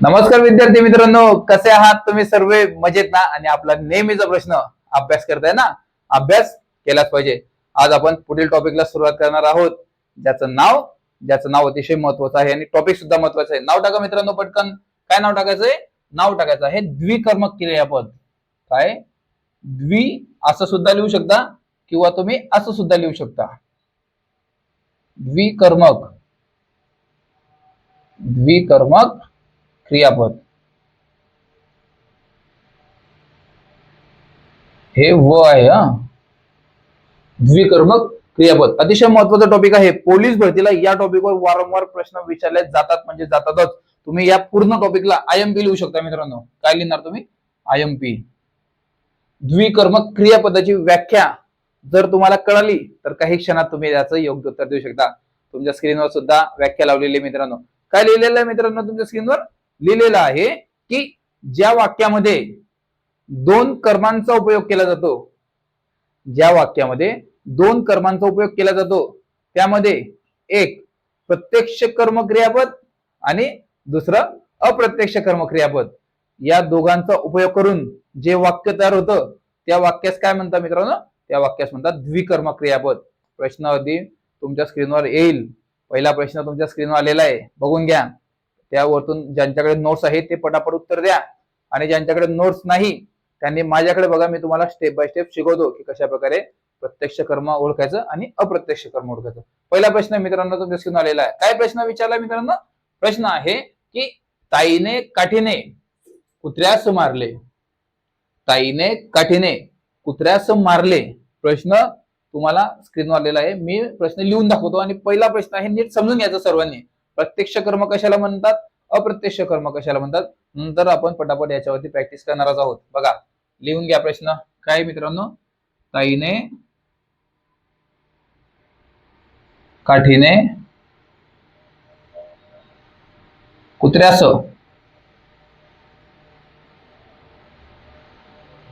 नमस्कार विद्यार्थी मित्रांनो कसे आहात तुम्ही सर्व? मजेत ना? आणि आपला नेहमीचा प्रश्न अभ्यास करताय ना? अभ्यास केलाच पाहिजे. आज आपण पुढील टॉपिकला सुरुवात करणार आहोत. ज्याचं नाव ज्याचं नाव अतिशय महत्वाचं आहे आणि टॉपिक सुद्धा महत्वाचं आहे. नाव टाका मित्रांनो पटकन. काय नाव टाकायचंय नाव टाकायचं आहे द्विकर्मक क्रियापद. काय? द्वि असं सुद्धा लिहू शकता किंवा तुम्ही असं सुद्धा लिहू शकता. द्विकर्मक. द्विकर्मक क्रियापद. हे व आहे हा. द्विकर्मक क्रियापद. अतिशय महत्त्वाचा टॉपिक आहे. पोलीस भरतीला या टॉपिकवर वारंवार प्रश्न विचारले जातात म्हणजे जातातच. तुम्ही या पूर्ण टॉपिकला आय एम पी लिहू शकता मित्रांनो. काय लिहिणार तुम्ही? आय एम पी द्विकर्मक क्रियापदाची व्याख्या जर तुम्हाला कळाली तर काही क्षणात तुम्ही याचं योग्य उत्तर देऊ शकता. तुमच्या स्क्रीनवर सुद्धा व्याख्या लावलेली मित्रांनो. काय लिहिलेलं आहे मित्रांनो तुमच्या स्क्रीनवर लिहिलेलं आहे की ज्या वाक्यामध्ये दोन कर्मांचा उपयोग केला जातो ज्या वाक्यामध्ये दोन कर्मांचा उपयोग केला जातो त्यामध्ये एक प्रत्यक्ष कर्म क्रियापद आणि दुसरं अप्रत्यक्ष कर्म क्रियापद या दोघांचा उपयोग करून जे वाक्य तयार होतं त्या वाक्यास काय म्हणतात मित्रांनो? त्या वाक्यास म्हणतात द्विकर्म क्रियापद प्रश्न अगदी तुमच्या स्क्रीनवर येईल. पहिला प्रश्न तुमच्या स्क्रीनवर आलेला आहे. बघून घ्या. त्यावरतून ज्यांच्याकडे नोट्स आहेत ते पटापट उत्तर द्या. आणि ज्यांच्याकडे नोट्स नाही त्यांनी माझ्याकडे बघा मी तुम्हाला स्टेप बाय स्टेप शिकवतो की कशा प्रकारे प्रत्यक्ष कर्म ओळखायचं आणि अप्रत्यक्ष कर्म ओळखायचं. पहिला प्रश्न मित्रांनो तुमच्या आलेला आहे. काय प्रश्न विचारला मित्रांनो? प्रश्न आहे की ताईने काठीने कुत्र्यास मारले. ताईने काठीने कुत्र्यास मारले. प्रश्न तुम्हाला स्क्रीनवर आलेला आहे. मी प्रश्न लिहून दाखवतो आणि पहिला प्रश्न आहे नीट समजून घ्यायचा सर्वांनी. प्रत्यक्ष कर्म कशाला म्हणतात? अप्रत्यक्ष कर्म कशाला म्हणतात? नंतर आपण पटापट याच्यावरती प्रॅक्टिस करणारच आहोत. बघा लिहून घ्या प्रश्न. काय मित्रांनो? ताईने काठीने कुत्र्यास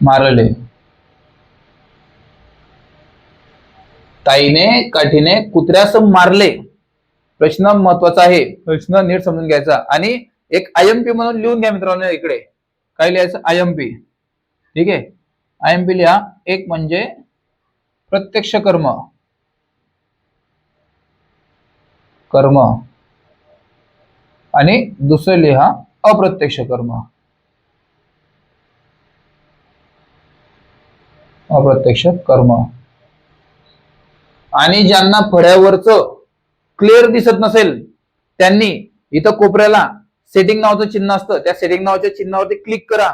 मारले. ताईने काठीने कुत्र्यास मारले. प्रश्न महत्त्वाचा आहे. प्रश्न नीट समजून घ्यायचा. आणि एक आयएमपी म्हणून लिहून घ्या मित्रांनो इकडे. काय लिहायचं? आय एम पी ठीक आहे? आय लिहा. एक म्हणजे प्रत्यक्ष कर्म. कर्म. आणि दुसरं लिहा अप्रत्यक्ष कर्म. अप्रत्यक्ष कर्म. आणि ज्यांना फळ्यावरचं क्लिअर दिसत नसेल त्यांनी इथं कोपऱ्याला सेटिंग नावाचं चिन्ह असतं. त्या सेटिंग नावाच्या चिन्हावरती क्लिक करा.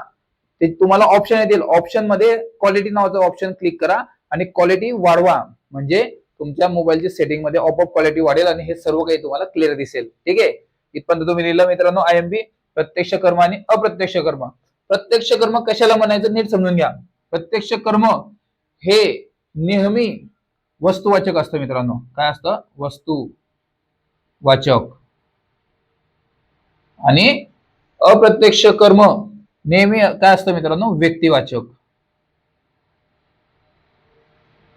ते तुम्हाला ऑप्शन येतील. ऑप्शनमध्ये क्वालिटी नावाचं ऑप्शन क्लिक करा आणि क्वालिटी वाढवा. म्हणजे तुमच्या मोबाईलची सेटिंगमध्ये ऑपअप क्वालिटी वाढेल आणि हे सर्व काही तुम्हाला क्लिअर दिसेल. ठीक आहे? इथपर्यंत तुम्ही लिहिलं मित्रांनो आय एम बी प्रत्यक्ष कर्म आणि अप्रत्यक्ष कर्म. प्रत्यक्ष कर्म कशाला म्हणायचं नीट समजून घ्या. प्रत्यक्ष कर्म हे नेहमी वस्तुवाचक असतं मित्रांनो. काय असतं? वस्तू. वाचक. आणि अप्रत्यक्ष कर्म नेहमी काय असतं मित्रांनो? व्यक्तिवाचक.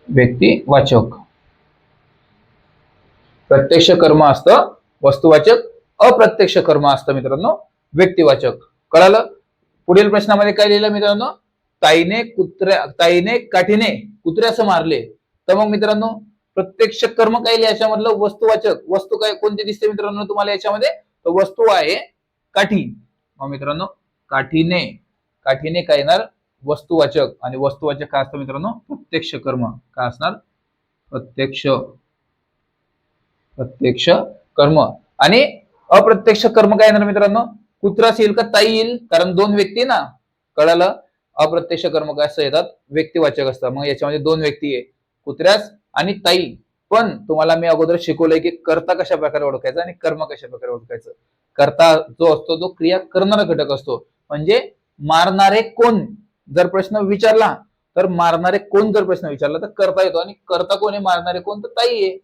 व्यक्तिवाचक. प्रत्यक्ष कर्म असतं वस्तुवाचक अप्रत्यक्ष कर्म असतं मित्रांनो व्यक्तिवाचक. कळालं? पुढील प्रश्नामध्ये काय लिहिलं मित्रांनो? ताईने कुत्र्या ताईने काठीने कुत्र्यास मारले. तर मग मित्रांनो प्रत्यक्ष कर्म काय याच्यामधलं? वस्तुवाचक. वस्तू काय? कोणती दिसते मित्रांनो तुम्हाला याच्यामध्ये? तर वस्तू आहे काठी मग मित्रांनो काठीने काठीने काय येणार? वस्तुवाचक. आणि वस्तुवाचक काय असतं मित्रांनो? प्रत्यक्ष कर्म. काय असणार? प्रत्यक्ष. प्रत्यक्ष कर्म. आणि अप्रत्यक्ष कर्म काय येणार मित्रांनो? कुत्राच येईल का? ताई येईल. कारण दोन व्यक्ती ना? कळालं? अप्रत्यक्ष कर्म काय असं येतात? व्यक्तिवाचक असतात. मग याच्यामध्ये दोन व्यक्ती आहे. कुत्र्यास आणि ताई पण तुम्हाला मी अगोदर शिकवलंय की कर्ता कशा प्रकारे ओळखायचा आणि कर्म कशा प्रकारे ओळखायचं. कर्ता जो असतो तो क्रिया करणारा घटक असतो. म्हणजे मारणारे कोण? जर प्रश्न विचारला तर मारणारे कोण जर प्रश्न विचारला तर करता येतो. आणि करता कोण आहे? मारणारे कोण? तर ताई आहे.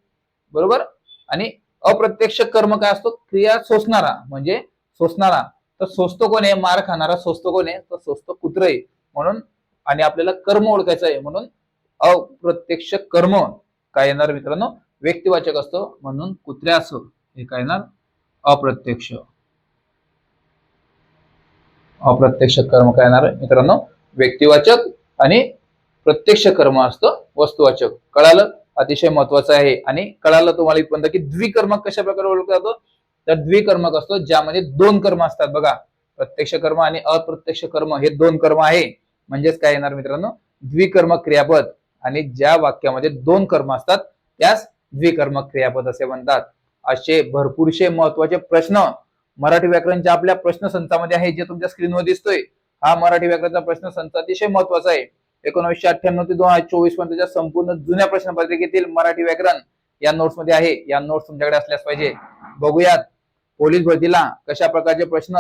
बरोबर? आणि अप्रत्यक्ष कर्म काय असतो? क्रिया सोसणारा. म्हणजे सोसणारा. तर सोसतो कोण आहे? मार खाणारा सोसतो कोण आहे? तर सोसतो कुत्र. आहे म्हणून आणि आपल्याला कर्म ओळखायचं आहे. म्हणून अप्रत्यक्ष कर्म काय येणार मित्रांनो? व्यक्तिवाचक असतो म्हणून कुत्र्यास हे काय येणार? अप्रत्यक्ष. अप्रत्यक्ष कर्म काय येणार मित्रांनो? व्यक्तिवाचक आणि प्रत्यक्ष कर्म असतं वस्तुवाचक. कळालं? अतिशय महत्वाचं आहे. आणि कळालं तुम्हाला इथपर्यंत की द्विकर्मक कशा प्रकारे ओळखला जातो? तर द्विकर्मक असतो ज्यामध्ये दोन कर्म असतात बघा. प्रत्यक्ष कर्म आणि अप्रत्यक्ष कर्म हे दोन कर्म आहे. म्हणजेच काय येणार मित्रांनो? द्विकर्म क्रियापद. आणि ज्या वाक्यामध्ये दोन कर्म असतात त्यास द्विकर्मक क्रियापद असे म्हणतात. असे भरपूरशे महत्त्वाचे प्रश्न मराठी व्याकरणच्या आपल्या प्रश्न संचामध्ये आहे जे तुमच्या स्क्रीनवर दिसतोय. हा मराठी व्याकरणचा प्रश्न संच अतिशय महत्त्वाचा आहे. एकोणीसशे अठ्ठ्याण्णव ते दोन हजार चोवीस पर्यंतच्या संपूर्ण जुन्या प्रश्नपत्रिकेतील मराठी व्याकरण या नोट्समध्ये आहे. या नोट्स तुमच्याकडे असल्यास पाहिजे. बघूयात पोलीस भरतीला कशा प्रकारचे प्रश्न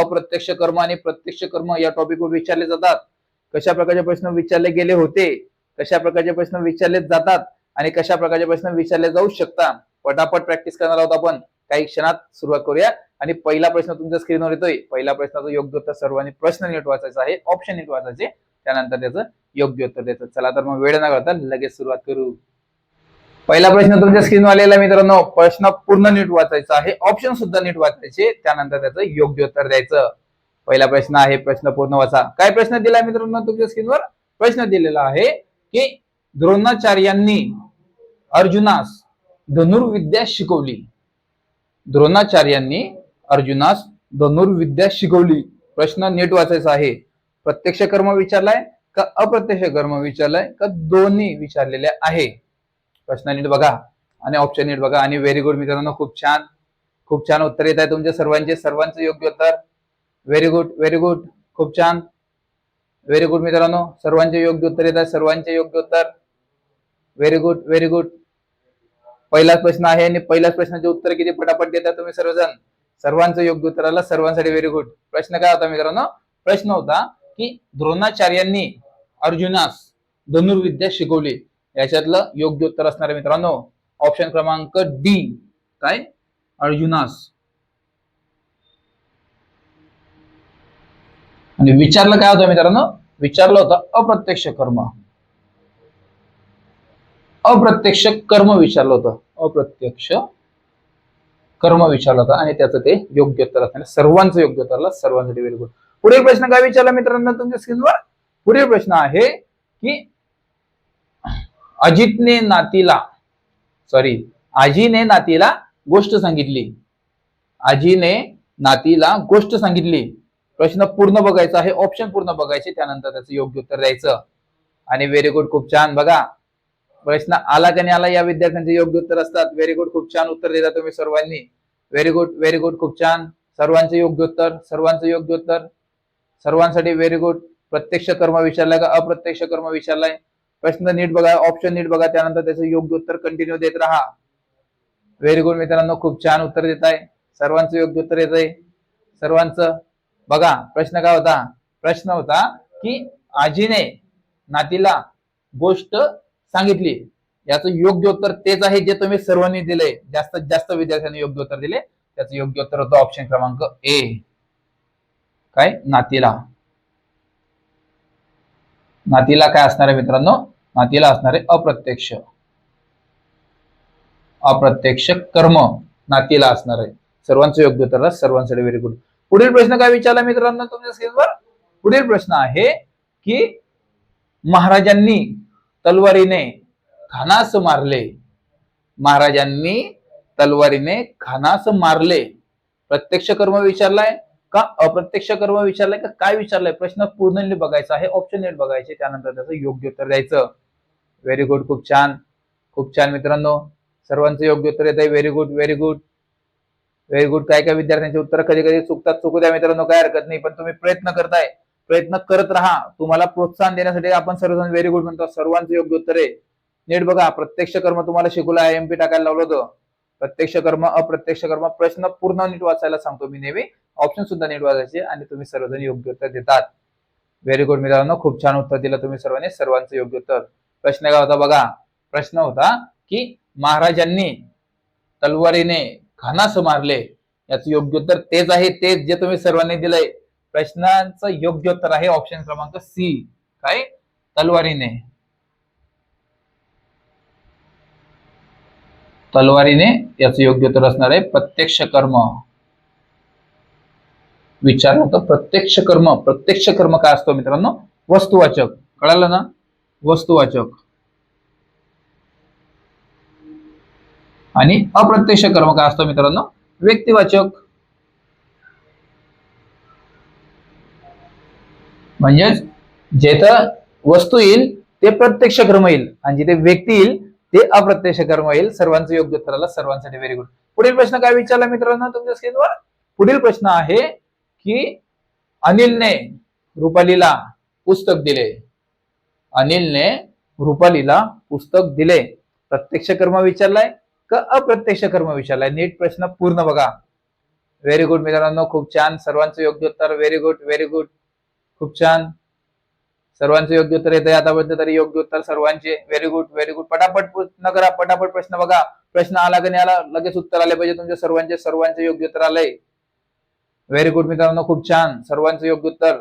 अप्रत्यक्ष कर्म आणि प्रत्यक्ष कर्म या टॉपिकवर विचारले जातात? कशा प्रकारचे प्रश्न विचारले गेले होते? कशा प्रकारचे प्रश्न विचारले जातात आणि कशा प्रकारचे प्रश्न विचारले जाऊ शकतात पटापट प्रॅक्टिस करणार आहोत आपण. काही क्षणात सुरुवात करूया. आणि पहिला प्रश्न तुमच्या स्क्रीनवर येतोय. पहिला प्रश्नाचं योग्य उत्तर सर्वांनी प्रश्न नीट वाचायचा आहे. ऑप्शन नीट वाचायचे. त्यानंतर त्याचं योग्य उत्तर द्यायचं. चला तर मग वेळ न करता लगेच सुरुवात करू. पहिला प्रश्न तुमच्या स्क्रीनवर आलेला मित्रांनो. प्रश्न पूर्ण नीट वाचायचा आहे. ऑप्शन सुद्धा नीट वाचायचे. त्यानंतर त्याचं योग्य उत्तर द्यायचं. पहिला प्रश्न आहे. प्रश्न पूर्ण वाचा. काय प्रश्न दिला मित्रांनो तुमच्या स्क्रीनवर प्रश्न दिलेला आहे. की द्रोणाचार्यांनी अर्जुनास धनुर्विद्या शिकवली. द्रोणाचार्यांनी अर्जुनास धनुर्विद्या शिकवली. प्रश्न नीट वाचायचा आहे. प्रत्यक्ष कर्म विचारलाय का अप्रत्यक्ष कर्म विचारलाय का दोन्ही विचारलेले आहे? प्रश्न नीट बघा आणि ऑप्शन नीट बघा. आणि व्हेरी गुड मित्रांनो खूप छान. खूप छान उत्तर येत आहे तुमच्या सर्वांचे. सर्वांचं योग्य उत्तर. व्हेरी गुड व्हेरी गुड खूप छान. व्हेरी गुड मित्रांनो. सर्वांचे योग्य उत्तर येत आहे सर्वांचे योग्य उत्तर. व्हेरी गुड व्हेरी गुड पहिलाच प्रश्न आहे आणि पहिल्याच प्रश्नाचे उत्तर किती पटापट देता तुम्ही सर्वजण? सर्वांचं योग्य उत्तर आलं सर्वांसाठी व्हेरी गुड प्रश्न काय होता मित्रांनो? प्रश्न होता की द्रोणाचार्यांनी अर्जुनास धनुर्विद्या शिकवली. याच्यातलं योग्य उत्तर असणार आहे मित्रांनो. ऑप्शन क्रमांक डी काय? अर्जुनास. आणि विचारलं काय होतं मित्रांनो? विचारलं होतं अप्रत्यक्ष कर्म. अप्रत्यक्ष कर्म विचारलं होतं. अप्रत्यक्ष कर्म विचारलं होतं आणि त्याचं ते योग्य उत्तर असणार. सर्वांचं योग्य उत्तर सर्वांसाठी व्हेरी गुड पुढील प्रश्न काय विचारला मित्रांनो तुमच्या स्क्रीनवर पुढील प्रश्न आहे की अजितने नातीला सॉरी आजीने नातीला गोष्ट सांगितली. आजीने नातीला गोष्ट सांगितली. प्रश्न पूर्ण बघायचा आहे ऑप्शन पूर्ण बघायचे त्यानंतर त्याचं योग्य उत्तर द्यायचं. आणि व्हेरी गुड खूप छान. बघा प्रश्न आला त्याने आला या विद्यार्थ्यांचे योग्य उत्तर असतात. व्हेरी गुड खूप छान उत्तर देता तुम्ही सर्वांनी. व्हेरी गुड व्हेरी गुड खूप छान. सर्वांचे योग्य उत्तर सर्वांचं योग्य उत्तर. सर्वांसाठी व्हेरी गुड प्रत्यक्ष कर्म विचारलाय का? अप्रत्यक्ष कर्म विचारलाय. प्रश्न नीट बघा ऑप्शन नीट बघा त्यानंतर त्याचं योग्य उत्तर कंटिन्यू देत राहा. व्हेरी गुड मित्रांनो खूप छान उत्तर देत आहे सर्वांचं योग्य उत्तर येत आहे सर्वांचं बघा प्रश्न काय होता? प्रश्न होता की आजीने नातीला गोष्ट सांगितली. याचं योग्य उत्तर तेच आहे जे तुम्ही सर्वांनी दिलंय. जास्तीत जास्त विद्यार्थ्यांनी योग्य उत्तर दिले. त्याचं योग्य उत्तर होतं ऑप्शन क्रमांक ए काय? नातीला. नातीला काय असणार आहे मित्रांनो? नातीला असणार आहे अप्रत्यक्ष. अप्रत्यक्ष कर्म नातीला असणार आहे. सर्वांचं योग्य उत्तर सर्वांसाठी व्हेरी गुड पुढील प्रश्न काय विचारला मित्रांनो तुमच्या स्क्रीनवर पुढील प्रश्न आहे की महाराजांनी तलवारीने खानास मारले. महाराजांनी तलवारीने खानास मारले. प्रत्यक्ष कर्म विचारलाय का अप्रत्यक्ष कर्म विचारलाय का काय विचारलंय? प्रश्न पूर्ण नीट बघायचा आहे ऑप्शन नीट बघायचे त्यानंतर त्याचं योग्य उत्तर द्यायचं. व्हेरी गुड खूप छान. खूप छान मित्रांनो. सर्वांचं योग्य उत्तर येत आहे very good very good very good काय काय विद्यार्थ्यांची उत्तर कधी कधी चुकतात. चुकू द्या मित्रांनो काय हरकत नाही. पण तुम्ही प्रयत्न करताय. प्रयत्न करत राहा. तुम्हाला प्रोत्साहन देण्यासाठी आपण सर्वजण व्हेरी गुड म्हणतो. सर्वांचं योग्य उत्तर आहे. नीट बघा. प्रत्यक्ष कर्म तुम्हाला शिकवलं आय एमपी टाकायला लावलं होतं. प्रत्यक्ष कर्म अप्रत्यक्ष कर्म प्रश्न पूर्ण नीट वाचायला सांगतो मी नेहमी. ऑप्शन सुद्धा नीट वाचायचे आणि तुम्ही सर्वजण योग्य उत्तर देतात. व्हेरी गुड मित्रांनो. खूप छान उत्तर दिलं तुम्ही सर्वांनी. सर्वांचं योग्य उत्तर. प्रश्न काय होता बघा. प्रश्न होता की महाराजांनी तलवारीने खानास मारले. याचं योग्य उत्तर तेच आहे तेच जे तुम्ही सर्वांनी दिलंय. प्रश्नांचं योग्य उत्तर आहे ऑप्शन क्रमांक सी काय? तलवारीने. तलवारीने याचं योग्य उत्तर असणार आहे प्रत्यक्ष कर्म. विचारलं होतं प्रत्यक्ष कर्म. प्रत्यक्ष कर्म काय असतो मित्रांनो? वस्तुवाचक. कळालं ना? वस्तुवाचक. आणि अप्रत्यक्ष कर्म काय असतो मित्रांनो. व्यक्तिवाचक. म्हणजेच जेथं वस्तू येईल ते प्रत्यक्ष कर्म येईल. आणि जिथे व्यक्ती येईल ते अप्रत्यक्ष कर्म येईल. सर्वांचं योग्य उत्तर आलं सर्वांसाठी व्हेरी गुड पुढील प्रश्न काय विचारला मित्रांनो तुमच्या स्क्रीनवर पुढील प्रश्न आहे की अनिलने रुपालीला पुस्तक दिले. अनिलने रुपालीला पुस्तक दिले. प्रत्यक्ष कर्म विचारलाय. का अप्रत्यक्ष कर्म विचारलाय. नीट प्रश्न पूर्ण बघा. व्हेरी गुड मित्रांनो खूप छान. सर्वांचं योग्य उत्तर व्हेरी गुड व्हेरी गुड खूप छान. सर्वांचं योग्य उत्तर येते आतापर्यंत तरी योग्य उत्तर सर्वांचे. व्हेरी गुड व्हेरी गुड पटापट पूर्ण करा पटापट प्रश्न बघा. प्रश्न आला की नाही आला लगेच उत्तर आले पाहिजे तुमच्या सर्वांचे. सर्वांचे योग्य उत्तर आलंय. व्हेरी गुड मित्रांनो खूप छान. सर्वांचं योग्य उत्तर.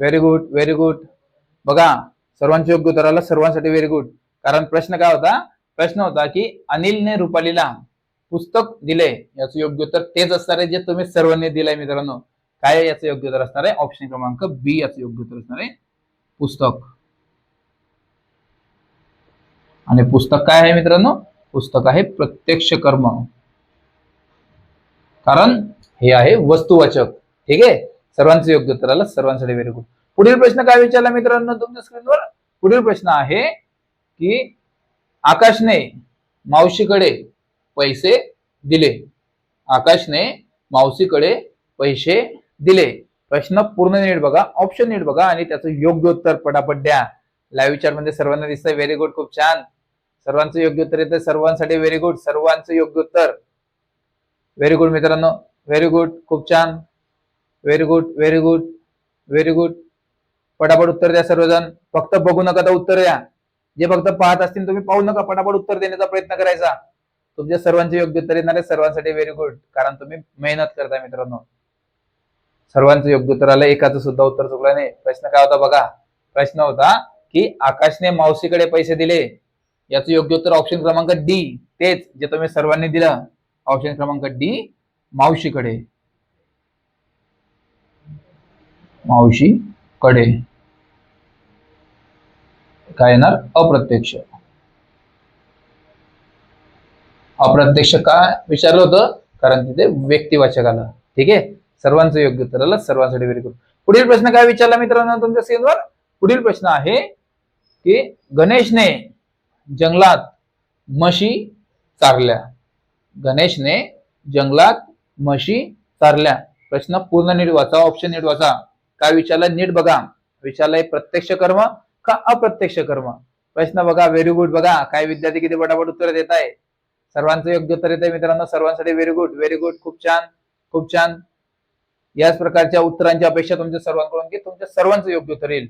व्हेरी गुड व्हेरी गुड बघा सर्वांचं योग्य उत्तर आलं सर्वांसाठी व्हेरी गुड कारण प्रश्न काय होता? प्रश्न होता की अनिलने रुपालीला पुस्तक दिले याचं योग्य उत्तर तेच असणार आहे जे तुम्ही सर्वांनी दिलंय मित्रांनो. काय याचं योग्य उत्तर असणार आहे? ऑप्शन क्रमांक बी याचं योग्य उत्तर असणार आहे. पुस्तक. आणि पुस्तक काय आहे मित्रांनो? पुस्तक आहे प्रत्यक्ष कर्म. कारण हे आहे वस्तुवाचक. ठीक आहे? सर्वांचं योग्य उत्तर आलं सर्वांसाठी व्हेरी गुड पुढील प्रश्न काय विचारला मित्रांनो तुमच्या स्क्रीनवर पुढील प्रश्न आहे की आकाशने मावशीकडे पैसे दिले. आकाशने मावशीकडे पैसे दिले. प्रश्न पूर्ण नीट बघा ऑप्शन नीट बघा आणि त्याचं योग्य उत्तर पटापट द्या. लाईव्ह विचारमध्ये सर्वांना दिसतंय व्हेरी गुड खूप छान. सर्वांचं योग्य उत्तर येतं सर्वांसाठी व्हेरी गुड सर्वांचं योग्य उत्तर. व्हेरी गुड मित्रांनो व्हेरी गुड खूप छान. Very good very good very good पटापट उत्तर द्या सर्वजण. फक्त बघू नका तर उत्तर द्या. जे फक्त पाहत असतील तुम्ही पाहू नका पटापट उत्तर देण्याचा प्रयत्न करायचा. तुमच्या सर्वांचे योग्य उत्तर येणार आहे. सर्वांसाठी व्हेरी गुड कारण तुम्ही मेहनत करताय मित्रांनो. सर्वांचं योग्य उत्तर आलं एकाचं सुद्धा उत्तर चुकलं नाही. प्रश्न काय होता बघा. प्रश्न होता की आकाशने मावशीकडे पैसे दिले. याचं योग्य उत्तर ऑप्शन क्रमांक डी तेच जे तुम्ही सर्वांनी दिलं. ऑप्शन क्रमांक डी मावशीकडे. मावशीकडे. काय येणार? अप्रत्यक्ष. अप्रत्यक्ष का? विचारलं होतं कारण तिथे व्यक्तिवाचक आलं ठीक आहे? सर्वांचं योग्य उत्तर आलं सर्वांसाठी व्हेरी गुड पुढील प्रश्न काय विचारला मित्रांनो तुमच्या स्क्रीनवर पुढील प्रश्न आहे की गणेशने जंगलात म्हशी चारल्या. गणेशने जंगलात म्हशी चारल्या. प्रश्न पूर्ण नीट वाचा ऑप्शन नीट वाचा. काय विचारलं? नीट बघा. विचारलंय प्रत्यक्ष कर्म का अप्रत्यक्ष कर्म? प्रश्न बघा व्हेरी गुड बघा. काय विद्यार्थी किती पटापट उत्तर देत आहे सर्वांचं योग्य उत्तर येत आहे मित्रांनो. सर्वांसाठी व्हेरी गुड व्हेरी गुड खूप छान खूप छान. याच प्रकारच्या उत्तरांची अपेक्षा तुमच्या सर्वांकडून की तुमच्या सर्वांचं योग्य उत्तर येईल.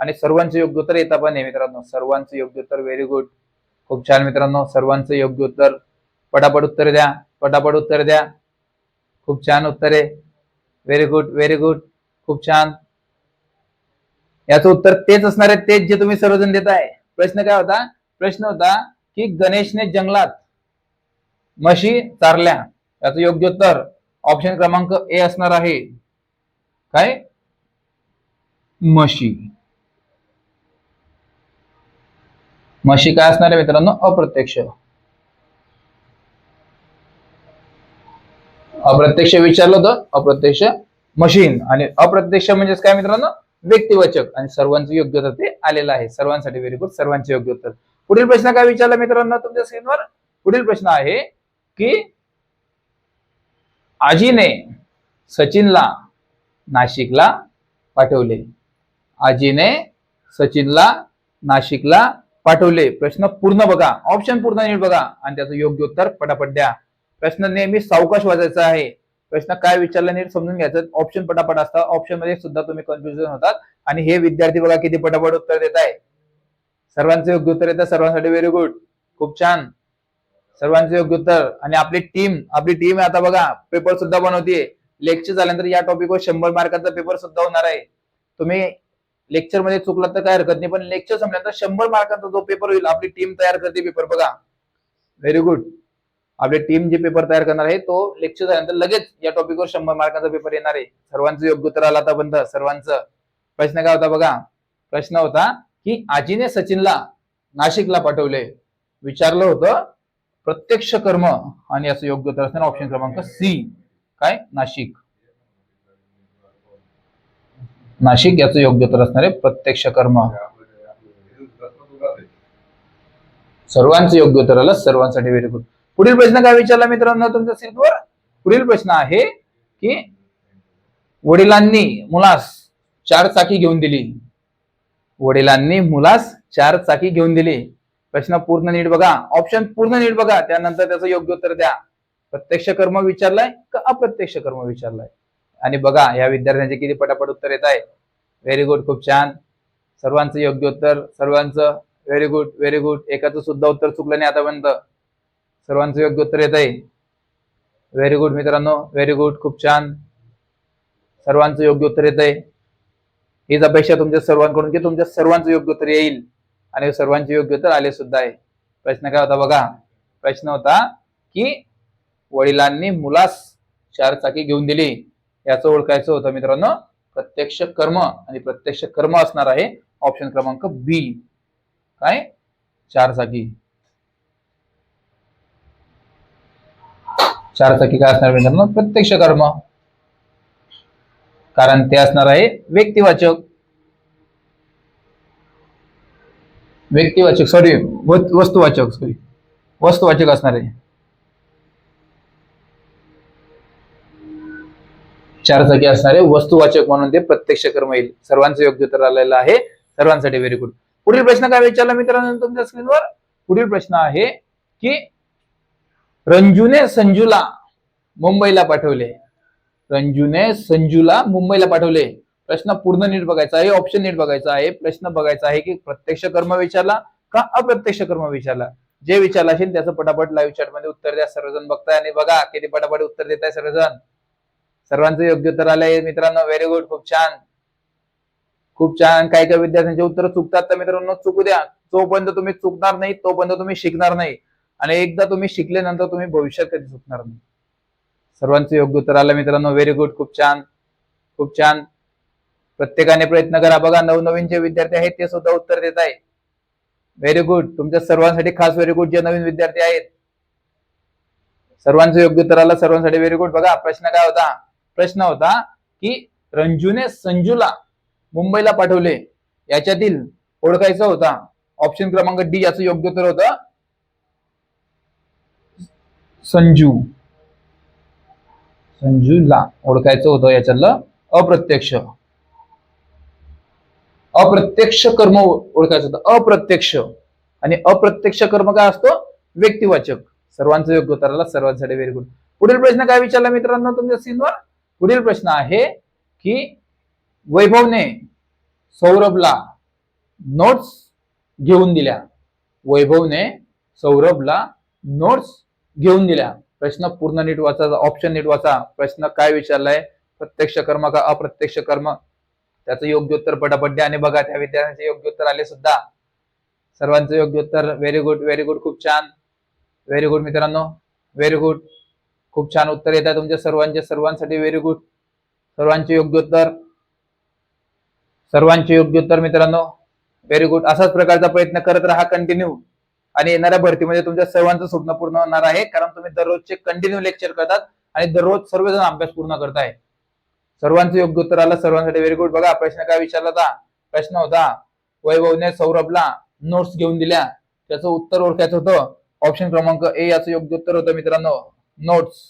आणि सर्वांचं योग्य उत्तर येतं पण आहे मित्रांनो. सर्वांचं योग्य उत्तर व्हेरी गुड खूप छान मित्रांनो. सर्वांचं योग्य उत्तर. पटापट उत्तर द्या. पटापट उत्तर द्या. खूप छान उत्तर आहे. व्हेरी गुड व्हेरी गुड खूप छान. याचं उत्तर तेच असणार आहे तेच जे तुम्ही सर्वजण देत आहे. प्रश्न काय होता? प्रश्न होता की गणेशने जंगलात म्हशी चारल्या. याचं योग्य उत्तर ऑप्शन क्रमांक ए असणार आहे. काय? म्हशी. म्हशी काय असणार आहे मित्रांनो? अप्रत्यक्ष. अप्रत्यक्ष विचारलं होतं अप्रत्यक्ष मशीन. आणि अप्रत्यक्ष म्हणजेच काय मित्रांनो? व्यक्तिवाचक आणि सर्वांचं योग्य उत्तर ते आलेलं आहे. सर्वांसाठी व्हेरी गुड सर्वांचे योग्य उत्तर. पुढील प्रश्न काय विचारला मित्रांनो तुमच्या स्क्रीनवर पुढील प्रश्न आहे की आजीने सचिनला नाशिकला पाठवले. आजीने सचिनला नाशिकला पाठवले. प्रश्न पूर्ण बघा. ऑप्शन पूर्ण नीट बघा. आणि त्याचं योग्य उत्तर पटापट द्या. प्रश्न नेहमी सावकाश वाजायचा आहे. प्रश्न काय विचारला नीट समजून घ्यायचं. ऑप्शन पटापट असतात ऑप्शनमध्ये सुद्धा तुम्ही कन्फ्युजन होतात. आणि हे विद्यार्थी बघा किती पटापट उत्तर देत आहे. सर्वांचं योग्य उत्तर येतं. सर्वांसाठी व्हेरी गुड खूप छान. सर्वांचं योग्य उत्तर. आणि आपली टीम आपली टीम आता बघा. पेपर सुद्धा बनवतीये. लेक्चर झाल्यानंतर या टॉपिकवर शंभर मार्काचा पेपर सुद्धा होणार आहे. तुम्ही लेक्चरमध्ये चुकलात तर काय हरकत नाही. पण लेक्चर संपल्यानंतर शंभर मार्कांचा जो पेपर होईल आपली टीम तयार करते पेपर बघा. व्हेरी गुड आपली टीम जे पेपर तयार करणार आहे तो लेक्चर झाल्यानंतर लगेच या टॉपिकवर शंभर मार्काचा पेपर येणार आहे. सर्वांचं योग्य उत्तर आलं आतापर्यंत सर्वांचं. प्रश्न काय होता बघा? प्रश्न होता की आजीने सचिनला नाशिकला पाठवले. विचारलं होतं प्रत्यक्ष कर्म आणि याचं योग्य उत्तर असणार ऑप्शन क्रमांक सी काय? नाशिक. नाशिक याचं योग्य उत्तर असणार आहे प्रत्यक्ष कर्म. सर्वांचं योग्य उत्तर आलं सर्वांसाठी व्हेरी गुड पुढील प्रश्न काय विचारला मित्रांनो तुमच्या सीटवर? पुढील प्रश्न आहे की वडिलांनी मुलास चार चाकी घेऊन दिली. वडिलांनी मुलास चार चाकी घेऊन दिली. प्रश्न पूर्ण नीट बघा. ऑप्शन पूर्ण नीट बघा. त्यानंतर त्याचं योग्य उत्तर द्या. प्रत्यक्ष कर्म विचारलाय का अप्रत्यक्ष कर्म विचारलाय? आणि बघा या विद्यार्थ्यांचे किती पटापट उत्तर येत आहे. व्हेरी गुड खूप छान. सर्वांचं योग्य उत्तर सर्वांचं व्हेरी गुड व्हेरी गुड एकाचं सुद्धा उत्तर चुकलं नाही आतापर्यंत. सर्वांचं योग्य उत्तर येत आहे. व्हेरी गुड मित्रांनो व्हेरी गुड खूप छान. सर्वांचं योग्य उत्तर येत आहे. हीच अपेक्षा तुमच्या सर्वांकडून की तुमच्या सर्वांचं योग्य उत्तर येईल. आणि सर्वांचे योग्य उत्तर आले सुद्धा आहे. प्रश्न काय होता बघा? प्रश्न होता की वडिलांनी मुलास चार चाकी घेऊन दिली. याचं ओळखायचं होतं मित्रांनो. प्रत्यक्ष कर्म आणि प्रत्यक्ष कर्म असणार आहे. ऑप्शन क्रमांक बी काय? चार चाकी चार चाकी काय असणार मित्रांनो प्रत्यक्ष कर्म. कारण ते असणार आहे व्यक्तिवाचक. व्यक्तिवाचक सॉरी वस्तुवाचक सॉरी वस्तुवाचक असणार आहे. चार चाकी असणारे वस्तुवाचक म्हणून ते प्रत्यक्ष कर्म येईल. सर्वांचं योग्य उत्तर आलेलं आहे. सर्वांसाठी व्हेरी गुड पुढील प्रश्न काय विचारला मित्रांनो तुमच्या स्क्रीनवर पुढील प्रश्न आहे की रंजूने संजूला मुंबईला पाठवले. रंजूने संजूला मुंबईला पाठवले. प्रश्न पूर्ण नीट बघायचा आहे ऑप्शन नीट बघायचा आहे. प्रश्न बघायचा आहे की प्रत्यक्ष कर्म विचारला का अप्रत्यक्ष कर्म विचारला? जे विचारला असेल त्याचं पटापट लाईव्ह चॅटमध्ये उत्तर द्या. सर्वजण बघताय आणि बघा किती पटापट उत्तर देत आहे सर्वजण. सर्वांचं योग्य उत्तर आलंय. मित्रांनो व्हेरी गुड खूप छान. खूप छान. काही काही विद्यार्थ्यांचे उत्तर चुकतात. तर मित्रांनो चुकू द्या. जोपर्यंत तुम्ही चुकणार नाही तोपर्यंत तुम्ही शिकणार नाही. आणि एकदा तुम्ही शिकल्यानंतर तुम्ही भविष्यात कधी चुकणार नाही. सर्वांचं योग्य उत्तर आलं मित्रांनो. व्हेरी गुड खूप छान. खूप छान. प्रत्येकाने प्रयत्न करा. बघा नवनवीन जे विद्यार्थी आहेत ते सुद्धा उत्तर देत आहे व्हेरी गुड तुमच्या सर्वांसाठी खास व्हेरी गुड जे नवीन विद्यार्थी आहेत. सर्वांचं योग्य उत्तर आलं सर्वांसाठी व्हेरी गुड बघा प्रश्न काय होता? प्रश्न होता की रंजूने संजूला मुंबईला पाठवले. याच्यातील ओळखायचा होता. ऑप्शन क्रमांक डी याचं योग्य उत्तर होतं. संजू. संजूला ओळखायचं होतं याच्यातलं अप्रत्यक्ष. अप्रत्यक्ष कर्म ओळखायचं होतं. अप्रत्यक्ष. आणि अप्रत्यक्ष कर्म काय असतो? व्यक्तिवाचक. सर्वांचं योग्य उत्तराला सर्वांसाठी व्हेरी गुड पुढील प्रश्न काय विचारला मित्रांनो तुमच्या स्क्रीनवर पुढील प्रश्न आहे की वैभवने सौरभला नोट्स घेऊन दिल्या. वैभवने सौरभला नोट्स घेऊन दिल्या. प्रश्न पूर्ण नीट वाचा ऑप्शन नीट वाचा. प्रश्न काय विचारलाय? प्रत्यक्ष कर्म का अप्रत्यक्ष कर्म? त्याचं योग्य उत्तर पटापट द्या आणि बघा त्या विद्यार्थ्यांचे योग्य उत्तर आले सुद्धा. सर्वांचं योग्य उत्तर व्हेरी गुड व्हेरी गुड खूप छान. व्हेरी गुड मित्रांनो. व्हेरी गुड खूप छान उत्तर येत आहे तुमच्या सर्वांचे सर्वांसाठी व्हेरी गुड सर्वांचे योग्य उत्तर. सर्वांचे योग्य उत्तर मित्रांनो. व्हेरी गुड असाच प्रकारचा प्रयत्न करत राहा कंटिन्यू आणि येणाऱ्या भरतीमध्ये तुमच्या सर्वांचं स्वप्न पूर्ण होणार आहे. कारण तुम्ही दररोजचे कंटिन्यू लेक्चर करतात आणि दररोज सर्वजण अभ्यास पूर्ण करताय. सर्वांचं योग्य उत्तर आलं सर्वांसाठी व्हेरी गुड बघा प्रश्न काय विचारला होता? प्रश्न होता वैभवने सौरभला नोट्स घेऊन दिल्या. त्याचं उत्तर ओळखायचं होतं. ऑप्शन क्रमांक ए याचं योग्य उत्तर होतं मित्रांनो. नोट्स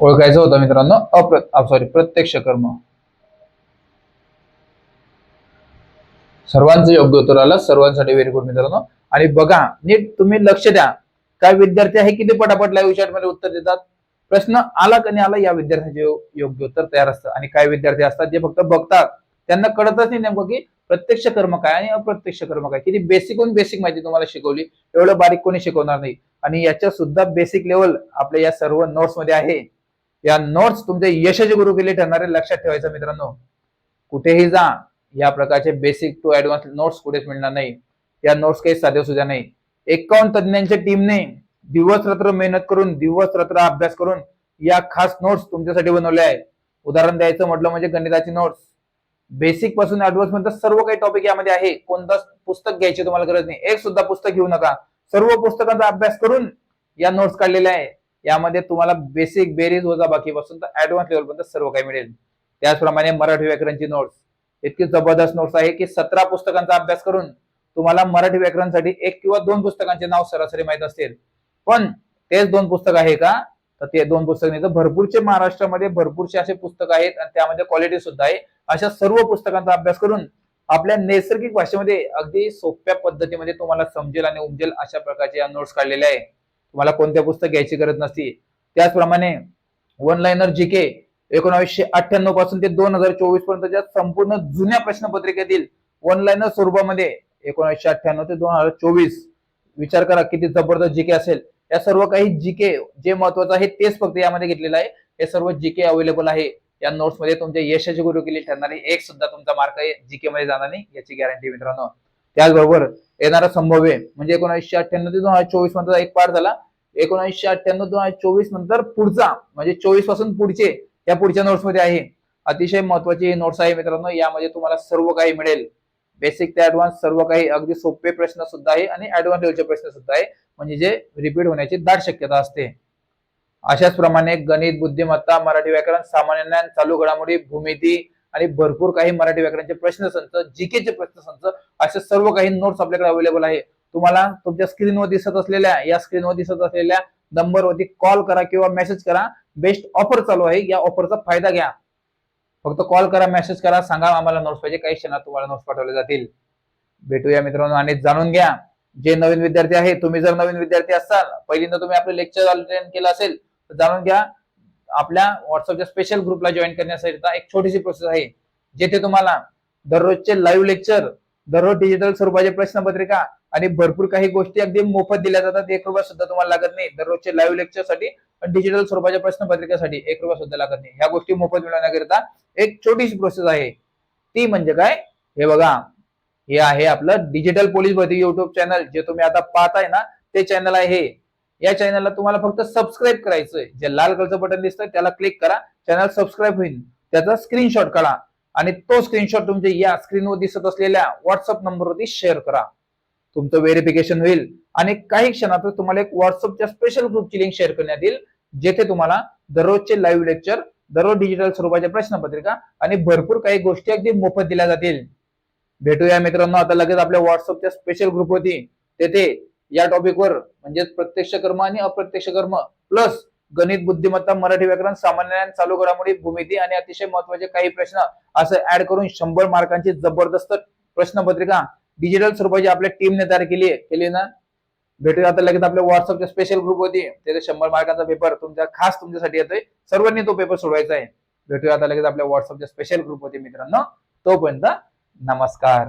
ओळखायचं होतं मित्रांनो. अप्र सॉरी प्रत्यक्ष कर्म. सर्वांचं योग्य उत्तर आलं. सर्वांसाठी व्हेरी गुड मित्रांनो. आणि बघा नीट तुम्ही लक्ष द्या. काय विद्यार्थी आहे किती पटापट लाईव्ह चॅटमध्ये उत्तर देतात? प्रश्न आला का नाही आला या विद्यार्थ्यांचे योग्य उत्तर तयार असतं. आणि काही विद्यार्थी असतात जे फक्त बघतात. त्यांना कळतच नाही नेमकं की प्रत्यक्ष कर्म काय आणि अप्रत्यक्ष कर्म काय. किती बेसिकहून बेसिक माहिती तुम्हाला शिकवली. एवढं बारीक कोणी शिकवणार नाही. आणि याच्या सुद्धा बेसिक लेवल आपल्या या सर्व नोट्समध्ये आहे. या नोट्स तुमचे यशाचे गुरु केले ठरणारे लक्षात ठेवायचं मित्रांनो. कुठेही जा. या प्रकारचे बेसिक टू ऍडव्हान्स नोट्स कुठेच मिळणार नाही. या नोट्स काही साध्या सुद्धा नाही. एकावन्न तज्ञांच्या टीमने दिवस रात्र मेहनत करून दिवस रात्र अभ्यास करून या खास नोट्स तुमच्यासाठी बनवल्या आहे उदाहरण द्यायचं म्हटलं म्हणजे गणिताची नोट्स बेसिकपासून ऍडव्हान्स पर्यंत सर्व काही टॉपिक यामध्ये आहे. कोणतं पुस्तक घ्यायची तुम्हाला गरज नाही. एक सुद्धा पुस्तक घेऊ नका. सर्व पुस्तकांचा अभ्यास करून या नोट्स काढलेल्या आहे यामध्ये तुम्हाला बेसिक बेरीज वजा बाकीपासून तर ऍडव्हान्स लेवल पर्यंत सर्व काही मिळेल. त्याचप्रमाणे मराठी व्याकरणची नोट्स इतकी जबरदस्त नोट्स आहे की सतरा पुस्तकांचा अभ्यास करून तुम्हाला मराठी व्याकरणसाठी एक किंवा दोन पुस्तकांचे नाव सरासरी माहीत असतील. पण तेच दोन पुस्तक आहे का? तर ते दोन पुस्तक नाही तर भरपूरचे महाराष्ट्रामध्ये भरपूरचे असे पुस्तक आहेत आणि त्यामध्ये क्वालिटी सुद्धा आहे. अशा सर्व पुस्तकांचा अभ्यास करून आपल्या नैसर्गिक भाषेमध्ये अगदी सोप्या पद्धतीमध्ये तुम्हाला समजेल आणि उमजेल अशा प्रकारचे या नोट्स काढलेल्या आहे. तुम्हाला कोणत्या पुस्तक घ्यायची गरज नसती. त्याचप्रमाणे वन लाईनर जी के एकोणावीसशे अठ्ठ्याण्णवपासून ते दोन हजार चोवीस पर्यंतच्या संपूर्ण जुन्या प्रश्नपत्रिकेतील वन स्वरूपामध्ये एकोणीसशे अठ्ठ्याण्णव ते दोन हजार चोवीस. विचार करा किती जबरदस्त जीके असेल. या सर्व काही जीके जे महत्वाचं आहे तेच फक्त यामध्ये घेतलेलं आहे. हे सर्व जीके अवेलेबल आहे. या नोट्समध्ये तुमच्या यशाची गुरु केली ठरणारी एक सुद्धा तुमचा मार्क जीके मध्ये जाणार नाही याची गॅरंटी मित्रांनो. त्याचबरोबर येणारा संभव्य म्हणजे एकोणीसशे अठ्ठ्याण्णव ते दोन हजार चोवीसमध्ये एक पार झाला. एकोणीसशे अठ्ठ्याण्णव दोन हजार चोवीस नंतर पुढचा म्हणजे चोवीसपासून पुढचे या पुढच्या नोट्समध्ये आहे. अतिशय महत्वाची नोट्स आहे मित्रांनो. यामध्ये तुम्हाला सर्व काही मिळेल. बेसिक ते ऍडव्हान्स सर्व काही अगदी सोपे प्रश्न सुद्धा आहे आणि ऍडव्हान्स लेवलचे प्रश्न सुद्धा आहे. म्हणजे जे रिपीट होण्याची दाट शक्यता असते. अशाच प्रमाणे गणित बुद्धिमत्ता मराठी व्याकरण सामान्य ज्ञान चालू घडामोडी भूमिती आणि भरपूर काही मराठी व्याकरणचे प्रश्न संच जीकेचे प्रश्नसंच असे सर्व काही नोट्स आपल्याकडे अवेलेबल आहे. तुम्हाला तुमच्या स्क्रीनवर दिसत असलेल्या या स्क्रीनवर दिसत असलेल्या नंबरवरती कॉल करा किंवा मेसेज करा. बेस्ट ऑफर चालू आहे. या ऑफरचा फायदा घ्या. फक्त कॉल करा मेसेज करा सांगा आम्हाला नोट्स पाहिजे. काही क्षणात तुम्हाला नोट्स पाठवले जातील. भेटूया मित्रांनो आणि जाणून घ्या. जे नवीन विद्यार्थी आहे तुम्ही जर नवीन विद्यार्थी असाल पहिल्यांदा तुम्ही आपलं लेक्चर अटेंड केलं असेल तर जाणून घ्या. आपल्या व्हॉट्सअपच्या स्पेशल ग्रुपला जॉईन करण्यासाठी एक छोटीशी प्रोसेस आहे. जेथे तुम्हाला दररोजचे लाईव्ह लेक्चर दररोज डिजिटल स्वरूपाचे प्रश्नपत्रिका आणि भरपूर काही गोष्टी अगदी मोफत दिल्या जातात. एक रुपया सुद्धा तुम्हाला लागत नाही. दररोजचे लाईव्ह लेक्चरसाठी डिजिटल स्वरूपाच्या प्रश्नपत्रिकेसाठी एक रुपया सुद्धा लागत नाही. ह्या गोष्टी मोफत मिळवण्याकरिता एक छोटीशी प्रोसेस आहे. ती म्हणजे काय? हे बघा. हे आहे आपलं डिजिटल पोलीस भरती युट्यूब चॅनल जे तुम्ही आता पाहताय ना ते चॅनल आहे. या चॅनलला तुम्हाला फक्त सबस्क्राईब करायचंय. जे लाल कलरचं बटन दिसतंय त्याला क्लिक करा. चॅनल सबस्क्राईब होईल. त्याचा स्क्रीनशॉट काढा. आणि तो स्क्रीनशॉट तुमच्या या स्क्रीनवर दिसत असलेल्या व्हॉट्सअप नंबरवरती शेअर करा. तुमचं व्हेरिफिकेशन होईल. आणि काही क्षणातच तुम्हाला एक व्हॉट्सअपच्या स्पेशल ग्रुपची लिंक शेअर करण्यात येईल जेथे तुम्हाला दररोजचे लाईव्ह लेक्चर दररोज डिजिटल स्वरूपाच्या प्रश्नपत्रिका आणि भरपूर काही गोष्टी अगदी मोफत दिल्या जातील. भेटूया मित्रांनो आता लगेच आपल्या व्हॉट्सअपच्या स्पेशल ग्रुप होती तेथे या टॉपिकवर म्हणजेच प्रत्यक्ष कर्म आणि अप्रत्यक्ष कर्म प्लस गणित बुद्धिमत्ता मराठी व्याकरण सामान्य ज्ञान चालू घडामोडी भूमिती आणि अतिशय महत्त्वाचे काही प्रश्न असं ऍड करून शंभर मार्कांची जबरदस्त प्रश्नपत्रिका डिजिटल स्वरूपाची आपल्या टीमने तयार केली आहे. केली ना? भेटूया आता लगेच आपल्या व्हॉट्सअपच्या स्पेशल ग्रुप होती त्याचे शंभर मार्कांचा पेपर तुमच्या खास तुमच्यासाठी येतोय. सर्वांनी तो पेपर सोडवायचा आहे. भेटूया आता लगेच आपल्या व्हॉट्सअपच्या स्पेशल ग्रुप होती मित्रांनो. तोपर्यंत नमस्कार.